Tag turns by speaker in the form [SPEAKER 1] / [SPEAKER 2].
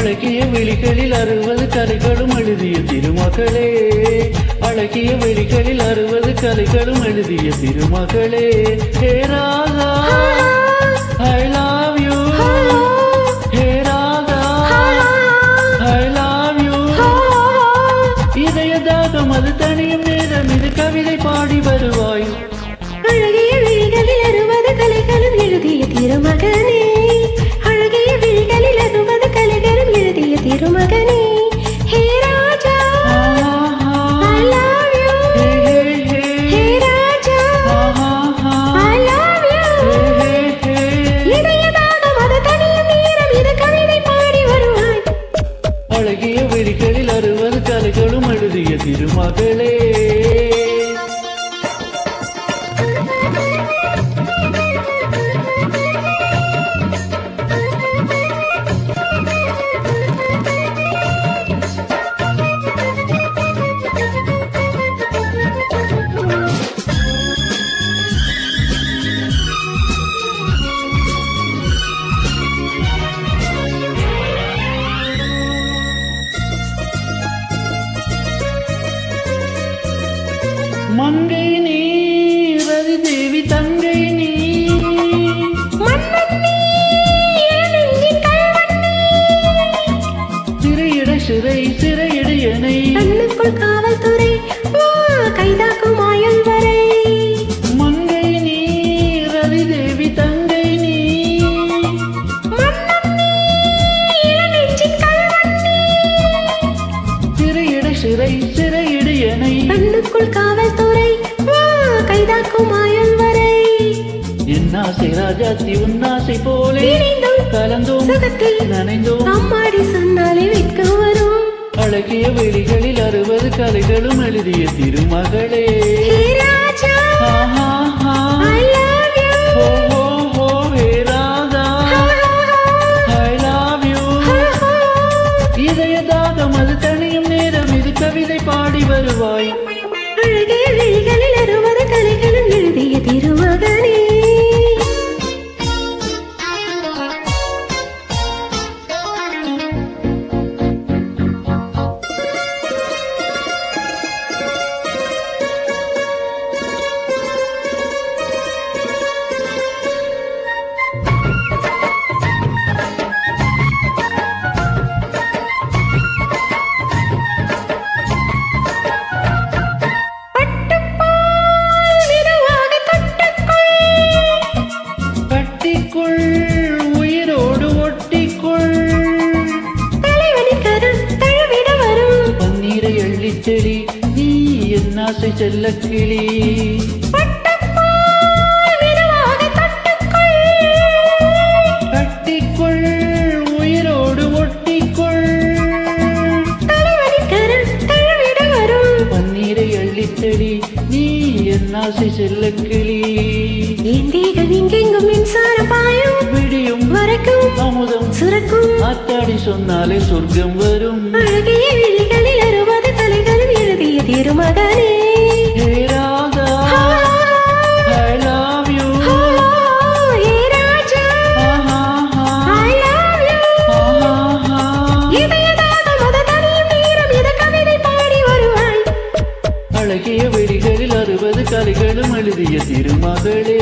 [SPEAKER 1] அழகிய விழிகளில் அறுபது கலைகளும் எழுதிய திருமகளே. அழகிய விழிகளில் அறுபது கலைகளும் எழுதிய திருமகளே. Hey Radha I love you hey Radha I love you இதய தாகம் அது தனியும் நேரம் இது கவிதை பாடி வருவாய்.
[SPEAKER 2] அழகிய விழிகளில் அறுபது கலைகளும் எழுதிய எழுதிய கண்ணுக்குள் காவல்துறை. கைதாக்கும் ஆயுள் வரை.
[SPEAKER 1] என் ஆசை ராஜாத்தி உன்னாசை போலே. கலந்தோம்.
[SPEAKER 2] சுகத்தில்
[SPEAKER 1] நனைந்தோம்.
[SPEAKER 2] அம்மாடி சொன்னாலே வெட்கம் வரும்.
[SPEAKER 1] அழகிய வெளிகளில் அறுபது கலைகளும் எழுதிய திருமகளே.
[SPEAKER 2] ஹே ராஜா.
[SPEAKER 1] ஆஹா
[SPEAKER 2] I love you.
[SPEAKER 1] ஓ ஓ ஓ hey Radha. I love you இதய தாகம் அது தனியும் நேரம் இது கவிதை பாடி வருவாய் என் ஆசை செல்ல கிளி. கட்டிக்குள் உயிரோடு ஒட்டிக்குள். பன்னீரை அள்ளித் தெளி நீ என் ஆசை செல்ல கிளி.
[SPEAKER 2] என் தேகம் எங்கெங்கும் மின்சாரம் பாயும்.
[SPEAKER 1] விடியும்
[SPEAKER 2] வரைக்கும்
[SPEAKER 1] அமுதம்.
[SPEAKER 2] சுரக்கும்.
[SPEAKER 1] ஆத்தாடி சொன்னாலே சொர்க்கம் வரும்.
[SPEAKER 2] அழகிய திருமகனே
[SPEAKER 1] அழகிய வெடிகளில் அறுபது கலைகளும் எழுதிய திருமகளே.